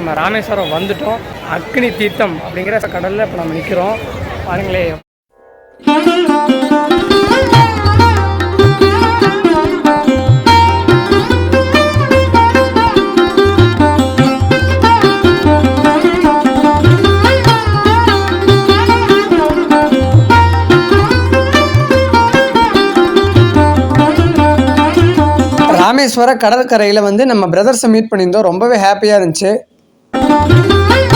நம்ம ராமேஸ்வரம் வந்துட்டோம். அக்னி தீர்த்தம் அப்படிங்கிற கடலில் இப்போ நம்ம நிற்கிறோம் பாருங்களேன் ராமேஸ்வர கடற்கரையில் வந்து நம்ம பிரதர்ஸை மீட் பண்ணியிருந்தோம். ரொம்பவே ஹாப்பியாக இருந்துச்சு. Thank you.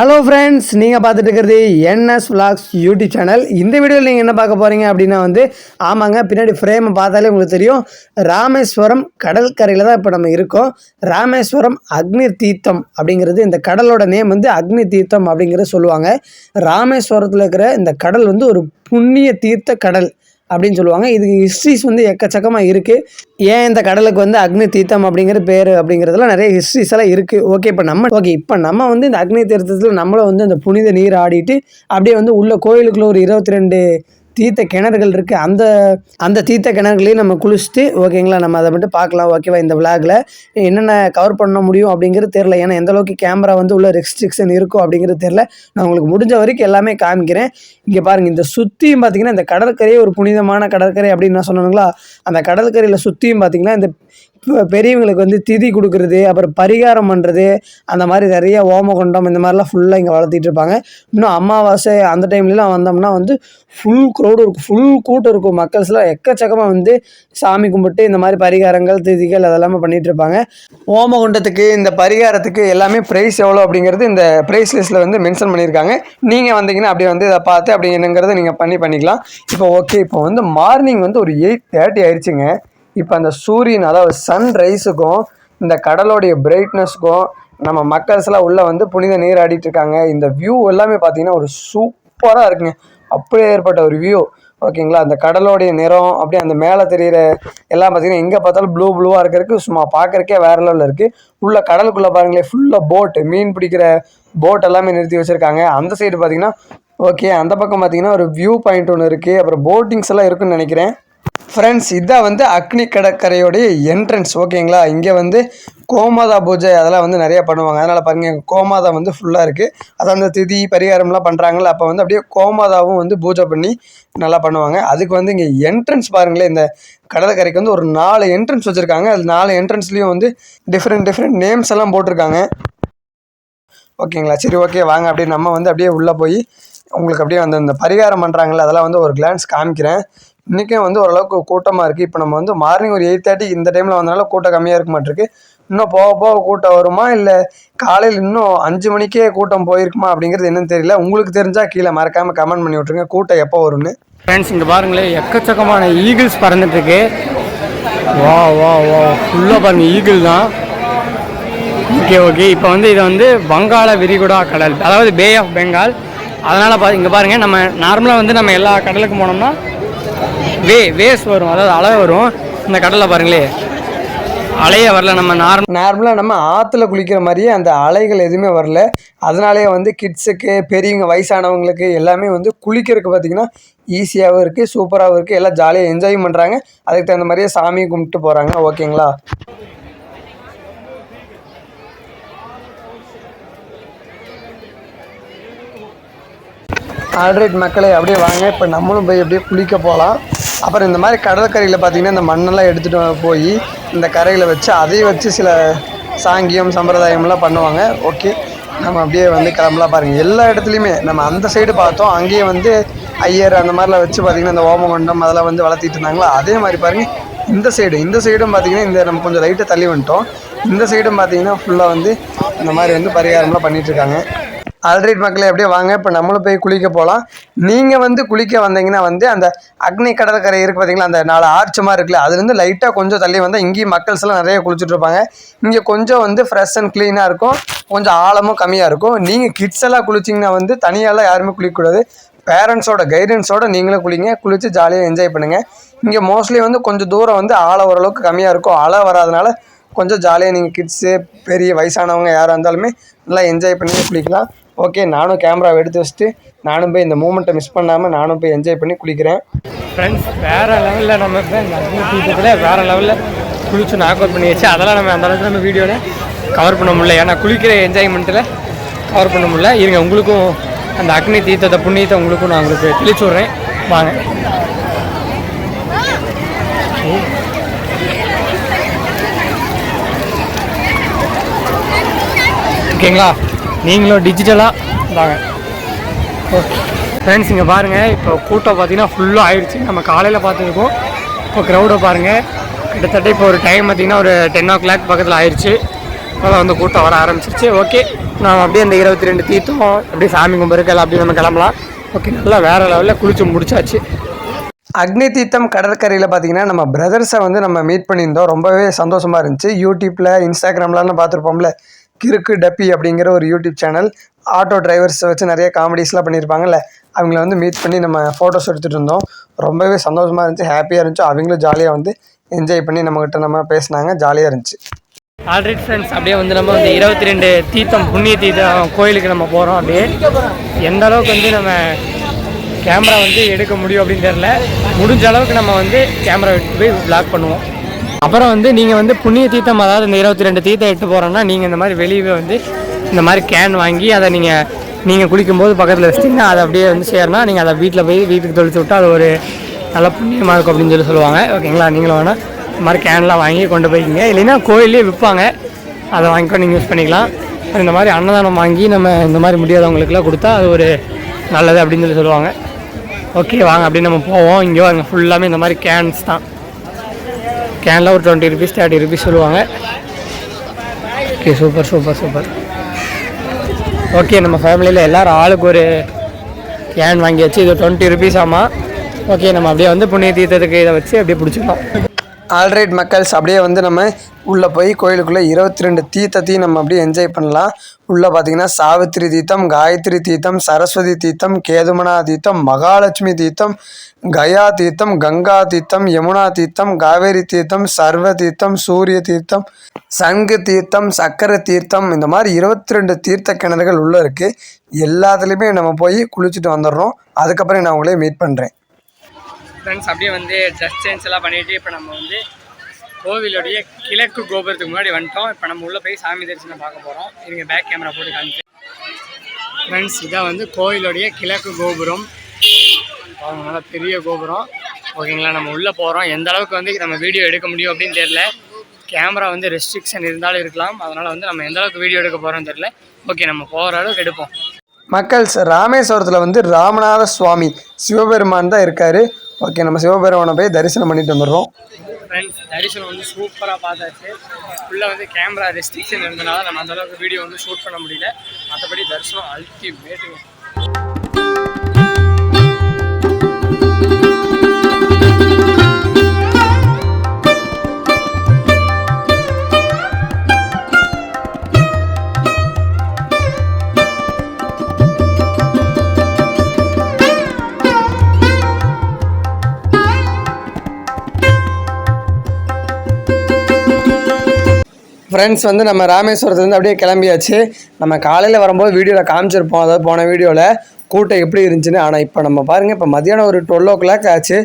ஹலோ ஃப்ரெண்ட்ஸ் நீங்கள் பார்த்துட்டு இருக்கிறது என்எஸ் vlogs யூடியூப் சேனல் இந்த வீடியோவில் நீங்கள் என்ன பார்க்க போகிறீங்க அப்படின்னா வந்து ஆமாங்க பின்னாடி ஃப்ரேமை பார்த்தாலே உங்களுக்கு தெரியும். ராமேஸ்வரம் கடற்கரையில் தான் இப்போ நம்ம இருக்கோம். ராமேஸ்வரம் அக்னி தீர்த்தம் அப்படிங்கிறது இந்த கடலோட நேம் வந்து அக்னி தீர்த்தம் அப்படிங்கிறத சொல்லுவாங்க. ராமேஸ்வரத்தில் இருக்கிற இந்த கடல் வந்து ஒரு புண்ணிய தீர்த்த கடல். அப்படின்னு சொல்லுவாங்க. இதுக்கு ஹிஸ்ட்ரிஸ் வந்து எக்கச்சக்கமாக இருக்குது ஏன் இந்த கடலுக்கு வந்து அக்னி தீர்த்தம் அப்படிங்கிற பேர் அப்படிங்கிறதுலாம் நிறைய ஹிஸ்ட்ரிஸ் எல்லாம் இருக்குது ஓகே இப்போ நம்ம ஓகே இப்போ நம்ம வந்து இந்த அக்னி தீர்த்தத்தில் நம்மளும் வந்து அந்த புனித நீர் ஆடிட்டு அப்படியே வந்து உள்ள கோயிலுக்குள்ள ஒரு இருபத்தி ரெண்டு தீர்த்த கிணறுகள் இருக்குது அந்த அந்த தீர்த்த கிணறுகளையும் நம்ம குளிச்சுட்டு ஓகேங்களா நம்ம அதை மட்டும் பார்க்கலாம் ஓகேவா இந்த விளாகில் என்னென்ன கவர் பண்ண முடியும் அப்படிங்கிறது தெரில ஏன்னா எந்த அளவுக்கு கேமரா வந்து உள்ள ரெஸ்ட்ரிக்ஷன் இருக்கும் அப்படிங்கிறது தெரில நான் உங்களுக்கு முடிஞ்ச வரைக்கும் எல்லாமே காமிக்கிறேன். இங்கே பாருங்கள் இந்த சுற்றியும் பார்த்தீங்கன்னா இந்த கடற்கரையே ஒரு புனிதமான கடற்கரை அப்படின்னு நான் சொன்னாங்களா அந்த கடற்கரையில் சுற்றியும் பார்த்தீங்கன்னா இந்த பெரியவங்களுக்கு வந்து திதி கொடுக்குறது அப்புறம் பரிகாரம் பண்ணுறது அந்த மாதிரி நிறைய ஓமகுண்டம் இந்த மாதிரிலாம் ஃபுல்லாக இங்கே வளர்த்திட்டு இருப்பாங்க. இன்னும் அமாவாசை அந்த டைம்லலாம் வந்தோம்னா வந்து ஃபுல் க்ரௌடு இருக்கும் ஃபுல் கூட்டம் இருக்கும். மக்கள்ஸ்லாம் எக்கச்சக்கமாக வந்து சாமி கும்பிட்டு இந்த மாதிரி பரிகாரங்கள் திதிகள் அதெல்லாமே பண்ணிட்டு இருப்பாங்க. ஓமகுண்டத்துக்கு இந்த பரிகாரத்துக்கு எல்லாமே ப்ரைஸ் எவ்வளோ அப்படிங்கிறது இந்த ப்ரைஸ் லிஸ்ட்டில் வந்து மென்ஷன் பண்ணியிருக்காங்க. நீங்கள் வந்தீங்கன்னா அப்படியே வந்து இதை பார்த்து அப்படி என்னங்கிறத நீங்கள் பண்ணி பண்ணிக்கலாம். இப்போ ஓகே இப்போ வந்து மார்னிங் வந்து ஒரு எயிட் தேர்ட்டி ஆயிடுச்சுங்க இப்போ அந்த சூரியன் அதாவது சன் ரைஸுக்கும் இந்த கடலோடைய பிரைட்னஸ்க்கும் நம்ம மக்கள்ஸ்லாம் உள்ளே வந்து புனித நீர் ஆடிட்டு இருக்காங்க. இந்த வியூ எல்லாமே பார்த்தீங்கன்னா ஒரு சூப்பராக இருக்குங்க. அப்படியே ஏற்பட்ட ஒரு வியூ ஓகேங்களா அந்த கடலோடைய நிறம் அப்படியே அந்த மேலே தெரியிற எல்லாம் பார்த்தீங்கன்னா எங்கே பார்த்தாலும் ப்ளூ ப்ளூவாக இருக்கிறதுக்கு சும்மா பார்க்குறக்கே வேறு லெவலில் இருக்குது உள்ள கடலுக்குள்ளே பாருங்களேன் ஃபுல்லாக போட்டு மீன் பிடிக்கிற போட் எல்லாமே நிறுத்தி வச்சுருக்காங்க. அந்த சைடு பார்த்தீங்கன்னா ஓகே அந்த பக்கம் பார்த்தீங்கன்னா ஒரு வியூ பாயிண்ட் ஒன்று இருக்குது அப்புறம் போட்டிங்ஸ் எல்லாம் இருக்குன்னு நினைக்கிறேன். ஃப்ரெண்ட்ஸ் இதான் வந்து அக்னி கடற்கரையோடைய என்ட்ரன்ஸ் ஓகேங்களா இங்கே வந்து கோமாதா பூஜை அதெல்லாம் வந்து நிறையா பண்ணுவாங்க. அதனால் பாருங்கள் கோமாதா வந்து ஃபுல்லாக இருக்குது அது அந்த திதி பரிகாரம்லாம் பண்ணுறாங்கல்ல அப்போ வந்து அப்படியே கோமாதாவும் வந்து பூஜை பண்ணி நல்லா பண்ணுவாங்க. அதுக்கு வந்து இங்கே என்ட்ரன்ஸ் பாருங்களேன் இந்த கடற்கரைக்கு வந்து ஒரு நாலு என்ட்ரன்ஸ் வச்சுருக்காங்க. அது நாலு என்ட்ரன்ஸ்லேயும் வந்து டிஃப்ரெண்ட் டிஃப்ரெண்ட் நேம்ஸ் எல்லாம் போட்டிருக்காங்க. ஓகேங்களா சரி ஓகே வாங்க. அப்படியே நம்ம வந்து அப்படியே உள்ளே போய் உங்களுக்கு அப்படியே வந்து இந்த பரிகாரம் பண்ணுறாங்களே அதெல்லாம் வந்து ஒரு கிளான்ஸ் காமிக்கிறேன். இன்றைக்கும் வந்து ஓரளவுக்கு கூட்டமாக இருக்குது இப்போ நம்ம வந்து மார்னிங் ஒரு எயிட் தேர்ட்டி இந்த டைமில் வந்தனால கூட்டம் கம்மியாக இருக்க மாட்டிருக்கு. இன்னும் போக போக கூட்டம் வருமா? இல்லை காலையில் இன்னும் அஞ்சு மணிக்கே கூட்டம் போயிருக்குமா? அப்படிங்கிறது என்னன்னு தெரியல. உங்களுக்கு தெரிஞ்சால் கீழே மறக்காமல் கமெண்ட் பண்ணி விட்ருங்க கூட்டம் எப்போ வரும்னு. ஃப்ரெண்ட்ஸ் இங்கே பாருங்களேன். எக்கச்சக்கமான ஈகிள்ஸ் பறந்துட்டுருக்கு. வா வா வா ஃபுல்லாக பாருங்க ஈகிள் தான். ஓகே ஓகே இப்போ வந்து இது வந்து வங்காள விரிகுடா கடல் அதாவது பே ஆஃப் பெங்கால் அதனால் பா இங்கே பாருங்கள் நம்ம நார்மலாக வந்து நம்ம எல்லா கடலுக்கும் போனோம்னா வே வேஸ் வரும் அதாவது அலை வரும். இந்த கடலில் பாருங்களே. அலையே வரல நம்ம நார்மல் நார்மலாக நம்ம ஆற்றுல குளிக்கிற மாதிரியே அந்த அலைகள் எதுவுமே வரல. அதனாலேயே வந்து கிட்ஸுக்கு பெரியவங்க வயசானவங்களுக்கு எல்லாமே வந்து குளிக்கிறதுக்கு பார்த்திங்கன்னா ஈஸியாகவும் இருக்குது சூப்பராகவும் இருக்குது எல்லாம் ஜாலியாக என்ஜாய் பண்ணுறாங்க அதுக்கு தகுந்த மாதிரியே சாமி கும்பிட்டு போகிறாங்க ஓகேங்களா? ஆல்ரைட் மக்களை அப்படியே வாங்க. இப்போ நம்மளும் போய் அப்படியே குளிக்க போகலாம் அப்புறம் இந்த மாதிரி கடற்கரையில் பார்த்தீங்கன்னா இந்த மண்ணெல்லாம் எடுத்துகிட்டு போய் இந்த கரையில் வச்சு அதையும் வச்சு சில சாங்கியம் சம்பிரதாயம்லாம் பண்ணுவாங்க. ஓகே. நம்ம அப்படியே வந்து கிளம்பலாம் பாருங்கள் எல்லா இடத்துலையுமே நம்ம அந்த சைடு பார்த்தோம். அங்கேயே வந்து ஐயர் அந்த மாதிரிலாம் வச்சு பார்த்திங்கன்னா இந்த ஓமகுண்டம் அதெல்லாம் வந்து வளர்த்திட்டு இருந்தாங்களா? அதே மாதிரி பாருங்கள் இந்த சைடு இந்த சைடும் பார்த்தீங்கன்னா இந்த நம்ம கொஞ்சம் லைட்டை தள்ளி வந்துட்டோம். இந்த சைடும் பார்த்தீங்கன்னா ஃபுல்லாக வந்து இந்த மாதிரி வந்து பரிகாரம்லாம் பண்ணிகிட்ருக்காங்க ஆல்ரைட் மக்களே அப்படியே வாங்க இப்போ நம்மளும் போய் குளிக்க போகலாம் நீங்கள் வந்து குளிக்க வந்தீங்கன்னா வந்து அந்த அக்னி கடற்கரை இருக்குது பார்த்தீங்களா அந்த நாலு ஆர்ச் மாதிரி இருக்குல்ல அதுலேருந்து லைட்டாக கொஞ்சம் தள்ளி வந்தால் இங்கேயும் மக்கள்ஸ் எல்லாம் நிறைய குளிச்சுட்டு இருப்பாங்க. இங்கே கொஞ்சம் வந்து ஃப்ரெஷ் அண்ட் க்ளீனாக இருக்கும். கொஞ்சம் ஆழமும் கம்மியாக இருக்கும். நீங்கள் கிட்ஸ் எல்லாம் குளிச்சிங்கன்னா வந்து தனியாலாம் யாருமே குளிக்கக்கூடாது. பேரண்ட்ஸோட கைடன்ஸோட நீங்களும் குளிங்க குளித்து ஜாலியாக என்ஜாய் பண்ணுங்கள் இங்கே மோஸ்ட்லி வந்து கொஞ்சம் தூரம் வந்து ஆழம் ஓரளவுக்கு கம்மியாக இருக்கும். அலை வராதனால கொஞ்சம் ஜாலியாக நீங்கள் கிட்ஸு பெரிய வயசானவங்க யாராக இருந்தாலுமே நல்லா என்ஜாய் பண்ணி குளிக்கலாம். ஓகே நானும் கேமராவை எடுத்து வச்சுட்டு நானும் போய் இந்த மூமெண்ட்டை மிஸ் பண்ணாமல் நானும் போய் என்ஜாய் பண்ணி குளிக்கிறேன். ஃப்ரெண்ட்ஸ் வேறு லெவலில் நம்ம குளிக்கிறதுல அக்னி தீர்த்தத்தில் வேறு லெவலில் குளிச்சு நாக் அவுட் பண்ணியாச்சு. அதெல்லாம் நம்ம அந்த அளவுக்கு நம்ம வீடியோவில் கவர் பண்ண முடியல. ஏன்னா குளிக்கிற என்ஜாய்மெண்ட்டில் கவர் பண்ண முடியல. இருங்க உங்களுக்கும் அந்த அக்னி தீர்த்தத்தை புண்ணியத்தை உங்களுக்கும் நான் உங்களுக்கு தெளிச்சு விட்றேன். வாங்க. ஓகேங்களா? நீங்களும் டிஜிட்டலாக வாங்க. ஓகே ஃப்ரெண்ட்ஸ் இங்கே பாருங்கள் இப்போ கூட்டம் பார்த்தீங்கன்னா ஃபுல்லாக ஆயிடுச்சு. நம்ம காலையில் பார்த்துருக்கோம். இப்போ க்ரௌடை பாருங்கள் கிட்டத்தட்ட இப்போ ஒரு டைம் பார்த்தீங்கன்னா ஒரு டென் ஓ கிளாக் பக்கத்தில் ஆயிடுச்சு. அதான் வந்து கூட்டம் வர ஆரம்பிச்சிருச்சு. ஓகே நான் அப்படியே அந்த இருபத்தி ரெண்டு தீர்த்தம் அப்படியே சாமி கும்பிருக்கல அப்படியே நம்ம கிளம்பலாம். ஓகே நல்லா வேறு லெவலில் குளிச்சு முடிச்சாச்சு. அக்னி தீர்த்தம் கடற்கரையில் பார்த்தீங்கன்னா நம்ம பிரதர்ஸை வந்து நம்ம மீட் பண்ணியிருந்தோம். ரொம்பவே சந்தோஷமாக இருந்துச்சு. யூடியூப்பில் இன்ஸ்டாகிராம்லாம் பார்த்துருப்போம்ல. கிறுக்கு டப்பி அப்படிங்கிற ஒரு யூடியூப் சேனல். ஆட்டோ டிரைவர்ஸை வச்சு நிறைய காமெடிஸ்லாம் பண்ணியிருப்பாங்கல்ல அவங்கள வந்து மீட் பண்ணி நம்ம ஃபோட்டோஸ் எடுத்துகிட்டு இருந்தோம். ரொம்பவே சந்தோஷமாக இருந்துச்சு ஹாப்பியாக இருந்துச்சு. அவங்களும் ஜாலியாக வந்து என்ஜாய் பண்ணி நம்மக்கிட்ட நம்ம பேசினாங்க ஜாலியாக இருந்துச்சு. ஆல்ரெடி ஃப்ரெண்ட்ஸ் அப்படியே வந்து நம்ம வந்து இருபத்தி ரெண்டு தீர்த்தம் புண்ணிய தீர்த்தம் கோயிலுக்கு நம்ம போகிறோம் அப்படியே. எந்த அளவுக்கு வந்து நம்ம கேமரா வந்து எடுக்க முடியும் அப்படின்னு தெரில முடிஞ்ச அளவுக்கு நம்ம வந்து கேமரா எடுத்து போய் பிளாக் பண்ணுவோம். அப்புறம் வந்து நீங்கள் வந்து புண்ணிய தீர்த்தம் அதாவது இந்த இருபத்தி ரெண்டு தீர்த்தம் எடுத்து போகிறோன்னா நீங்கள் இந்த மாதிரி வெளியே வந்து இந்த மாதிரி கேன் வாங்கி அதை நீங்கள் நீங்கள் குளிக்கும்போது பக்கத்தில் வச்சிட்டிங்கன்னா அதை அப்படியே வந்து சேரணும் நீங்கள் அதை வீட்டில் போய் வீட்டுக்கு தொளிச்சு விட்டு அது ஒரு நல்ல புண்ணியமாக இருக்கும் அப்படின்னு சொல்லி சொல்லுவாங்க. ஓகேங்களா? நீங்களும் வேணால் இந்த மாதிரி கேன்லாம் வாங்கி கொண்டு போய்க்கிங்க. இல்லைன்னா கோயிலே விற்பாங்க. அதை வாங்கிக்கோ நீங்கள் யூஸ் பண்ணிக்கலாம். இந்த மாதிரி அன்னதானம் வாங்கி நம்ம இந்த மாதிரி முடியாதவங்களுக்குலாம் கொடுத்தா அது ஒரு நல்லது அப்படின்னு சொல்லி சொல்லுவாங்க. ஓகே வாங்க அப்படின்னு நம்ம போவோம். இங்கே வாங்க ஃபுல்லாமே இந்த மாதிரி கேன்ஸ் தான். கேனில் ஒரு டுவெண்ட்டி ருபீஸ் தேர்ட்டி ருபீஸ் சொல்லுவாங்க. Okay super super super okay நம்ம ஃபேமிலியில் எல்லோரும் ஆளுக்கு ஒரு கேன் வாங்கியாச்சு இது டுவெண்ட்டி ருபீஸ் ஆமாம் ஓகே நம்ம அப்படியே வந்து புண்ணிய தீர்த்தத்துக்கு இதை வச்சு அப்படியே பிடிச்சிக்கலாம். ஆல்ரைட் மக்கள்ஸ் அப்படியே வந்து நம்ம உள்ளே போய் கோயிலுக்குள்ளே இருபத்தி ரெண்டு தீர்த்தத்தையும் நம்ம அப்படியே என்ஜாய் பண்ணலாம். உள்ளே பார்த்தீங்கன்னா சாவித்திரி தீர்த்தம் காயத்ரி தீர்த்தம் சரஸ்வதி தீர்த்தம் கேதுமனா தீர்த்தம் மகாலட்சுமி தீர்த்தம் கயா தீர்த்தம் கங்கா தீர்த்தம் யமுனா தீர்த்தம் காவேரி தீர்த்தம் சர்வ தீர்த்தம் சூரிய தீர்த்தம் சங்கு தீர்த்தம் சக்கர தீர்த்தம் இந்த மாதிரி இருபத்தி ரெண்டு தீர்த்த கிணறுகள் உள்ளே இருக்குது எல்லாத்துலேயுமே நம்ம போய் குளிச்சுட்டு வந்துடுறோம். அதுக்கப்புறம் நான் உங்களே மீட் பண்ணுறேன் ஃப்ரெண்ட்ஸ் அப்படியே வந்து ட்ரெஸ் சேஞ்ச் எல்லாம் பண்ணிட்டு இப்போ நம்ம வந்து கோவிலுடைய கிழக்கு கோபுரத்துக்கு முன்னாடி வந்துட்டோம். இப்போ நம்ம உள்ளே போய் சாமி தரிசனம் பார்க்க போகிறோம் இங்கே பேக் கேமரா போட்டு காமிச்சு ஃப்ரெண்ட்ஸ் இதான் வந்து கோவிலுடைய கிழக்கு கோபுரம். அவங்க நல்லா பெரிய கோபுரம். ஓகேங்களா நம்ம உள்ளே போகிறோம் எந்த அளவுக்கு வந்து நம்ம வீடியோ எடுக்க முடியும் அப்படின்னு தெரில கேமரா வந்து ரெஸ்ட்ரிக்ஷன் இருந்தாலும் இருக்கலாம். அதனால் வந்து நம்ம எந்த அளவுக்கு வீடியோ எடுக்க போகிறோம்னு தெரில ஓகே நம்ம போகிற அளவுக்கு எடுப்போம். மக்கள்ஸ் ராமேஸ்வரத்தில் வந்து ராமநாத சுவாமி சிவபெருமான் தான் இருக்கார். ஓகே நம்ம சிவபெருமானை போய் தரிசனம் பண்ணிட்டு வந்துடுறோம். ஃப்ரெண்ட்ஸ் தரிசனம் வந்து சூப்பராக பார்த்தாச்சு. உள்ளே வந்து கேமரா ரெஸ்ட்ரிக்ஷன் இருந்தனால நம்ம அந்தளவுக்கு வீடியோ வந்து ஷூட் பண்ண முடியல. மற்றபடி தரிசனம் அல்டிமேட்டுங்க ஃப்ரெண்ட்ஸ் வந்து நம்ம ராமேஸ்வரத்துலேருந்து அப்படியே கிளம்பியாச்சு. நம்ம காலையில் வரும்போது வீடியோவில் காமிச்சிருப்போம். அதாவது போன வீடியோவில் கூட்டம் எப்படி இருந்துச்சுன்னு. ஆனால் இப்போ நம்ம பாருங்கள் இப்போ மதியானம் ஒரு டுவெல் ஓ கிளாக் ஆச்சு.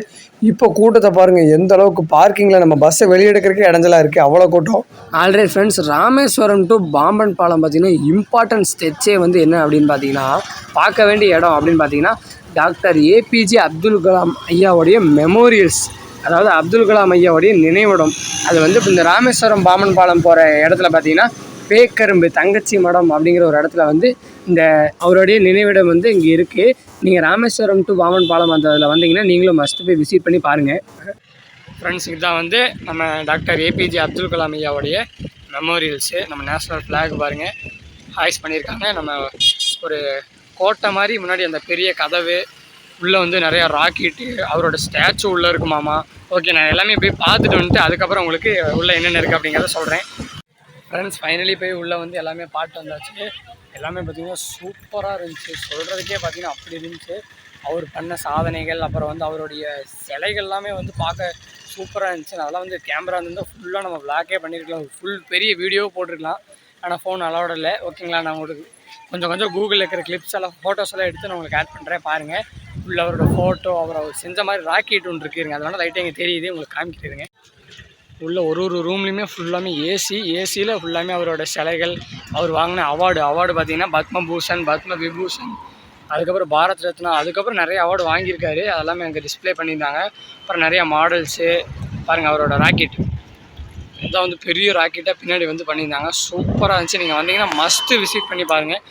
இப்போ கூட்டத்தை பாருங்கள் எந்த அளவுக்கு பார்க்கிங்கில் நம்ம பஸ்ஸை வெளியெடுக்கிறதுக்கே இடஞ்சலாக இருக்குது அவ்வளோ கூட்டம். Already friends Rameswaram to Pamban பாலம் பார்த்திங்கன்னா இம்பார்ட்டன்ட் ஸ்டெச்சே வந்து என்ன அப்படின்னு பார்த்தீங்கன்னா பார்க்க வேண்டிய இடம் அப்படின்னு பார்த்தீங்கன்னா டாக்டர் ஏபிஜே அப்துல் கலாம் ஐயாவுடைய மெமோரியல்ஸ் அதாவது அப்துல் கலாம் ஐயாவுடைய நினைவிடம். அது வந்து இப்போ இந்த ராமேஸ்வரம் பாமன் பாலம் போகிற இடத்துல பார்த்தீங்கன்னா பேக்கரும்பு தங்கச்சி மடம் அப்படிங்கிற ஒரு இடத்துல வந்து இந்த அவருடைய நினைவிடம் வந்து இங்கே இருக்குது நீங்கள் ராமேஸ்வரம் டு பாமன் பாலம் அந்த அதில் வந்தீங்கன்னா நீங்களும் மஸ்ட்டு போய் விசிட் பண்ணி பாருங்கள் ஃப்ரெண்ட்ஸ் இதுதான் வந்து நம்ம டாக்டர் ஏபிஜே அப்துல் கலாம் ஐயாவுடைய மெமோரியல்ஸு நம்ம நேஷ்னல் ஃப்ளாக் பாருங்கள் ஹாய்ஸ் பண்ணியிருக்காங்க. நம்ம ஒரு கோட்டை மாதிரி முன்னாடி அந்த பெரிய கதவு உள்ளே வந்து நிறையா ராக்கெட்டு அவரோட ஸ்டாச்சு உள்ளே இருக்குமாமா ஓகே நான் எல்லாமே போய் பார்த்துட்டு வந்துட்டு அதுக்கப்புறம் உங்களுக்கு உள்ளே என்னென்ன இருக்குது அப்படிங்கிறத சொல்கிறேன் ஃப்ரெண்ட்ஸ் ஃபைனலி போய் உள்ளே வந்து எல்லாமே பாட்டு வந்தாச்சு. எல்லாமே பார்த்திங்கன்னா சூப்பராக இருந்துச்சு. சொல்கிறதுக்கே பார்த்தீங்கன்னா அப்படி இருந்துச்சு. அவர் பண்ண சாதனைகள் அப்புறம் வந்து அவருடைய சிலைகள் எல்லாமே வந்து பார்க்க சூப்பராக இருந்துச்சு. அதெல்லாம் வந்து கேமரா இருந்தால் ஃபுல்லாக நம்ம பிளாக்கே பண்ணியிருக்கலாம் ஃபுல் பெரிய வீடியோ போட்டிருக்கலாம். ஆனால் ஃபோன் அலோட இல்லை. ஓகேங்களா நான் உங்களுக்கு கொஞ்சம் கொஞ்சம் கூகுளில் இருக்கிற கிளிப்ஸ் எல்லாம் ஃபோட்டோஸ் எல்லாம் எடுத்து நான் உங்களுக்கு ஆட் பண்ணுறேன் பாருங்கள் உள்ள அவரோட ஃபோட்டோ அவர் அவர் செஞ்ச மாதிரி ராக்கெட் ஒன்று இருக்குதுங்க அதனால லைட்டாக இங்கே தெரியுது உங்களுக்கு காமிக்கிறதுங்க உள்ள ஒரு ஒரு ரூம்லேயுமே ஃபுல்லாமே ஏசி ஏசியில் ஃபுல்லாமே அவரோட சிலைகள் அவர் வாங்கின அவார்டு அவார்டு பார்த்தீங்கன்னா பத்மபூஷன் பத்ம விபூஷன் அதுக்கப்புறம் பாரத் ரத்னா அதுக்கப்புறம் நிறைய அவார்டு வாங்கியிருக்காரு. அதெல்லாமே அங்கே டிஸ்ப்ளே பண்ணியிருந்தாங்க. அப்புறம் நிறைய மாடல்ஸு பாருங்கள் அவரோட ராக்கெட் இதான் வந்து பெரிய ராக்கெட்டாக பின்னாடி வந்து பண்ணியிருந்தாங்க. சூப்பராக இருந்துச்சு. நீங்கள் வந்தீங்கன்னா மஸ்ட்டு விசிட் பண்ணி பாருங்கள்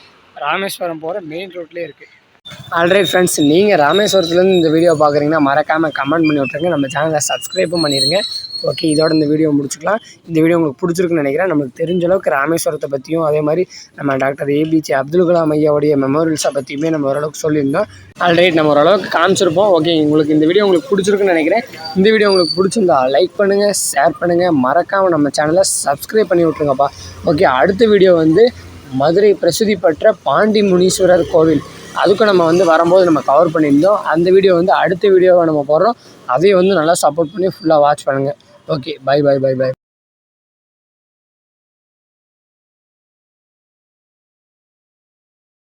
ராமேஸ்வரம் போகிற மெயின் ரோட்லேயே இருக்குது ஆல்ரைட் ஃப்ரெண்ட்ஸ் நீங்கள் ராமேஸ்வரத்துலேருந்து இந்த வீடியோ பார்க்குறீங்கன்னா மறக்காமல் கமெண்ட் பண்ணி விட்ருங்க நம்ம சேனலை சப்ஸ்கிரைபும் பண்ணிடுங்க ஓகே இதோட இந்த வீடியோ முடிச்சுக்கலாம். இந்த வீடியோ உங்களுக்கு பிடிச்சிருக்குன்னு நினைக்கிறேன். நமக்கு தெரிஞ்ச அளவுக்கு ராமேஸ்வரத்தை பற்றியும் அதே மாதிரி நம்ம டாக்டர் ஏபிஜே அப்துல் கலாம் ஐயாவுடைய மெமோரியல்ஸை பற்றியுமே நம்ம ஓரளவுக்கு சொல்லியிருந்தோம். ஆல்ரைட் நம்ம ஓரளவுக்கு காமிச்சிருப்போம். ஓகே உங்களுக்கு இந்த வீடியோ உங்களுக்கு பிடிச்சிருக்குன்னு நினைக்கிறேன். இந்த வீடியோ உங்களுக்கு பிடிச்சிருந்தா லைக் பண்ணுங்கள் ஷேர் பண்ணுங்கள் மறக்காமல் நம்ம சேனலை சப்ஸ்கிரைப் பண்ணி விட்ருங்கப்பா ஓகே அடுத்த வீடியோ வந்து மதுரை பிரசித்தி பெற்ற பாண்டி முனீஸ்வரர் கோவில். அதுக்கும் நம்ம வந்து வரும்போது நம்ம கவர் பண்ணியிருந்தோம். அந்த வீடியோ வந்து அடுத்த வீடியோவை நம்ம போடுறோம். அதையும் வந்து நல்லா சப்போர்ட் பண்ணி ஃபுல்லாக வாட்ச் பண்ணுங்கள் okay bye bye bye bye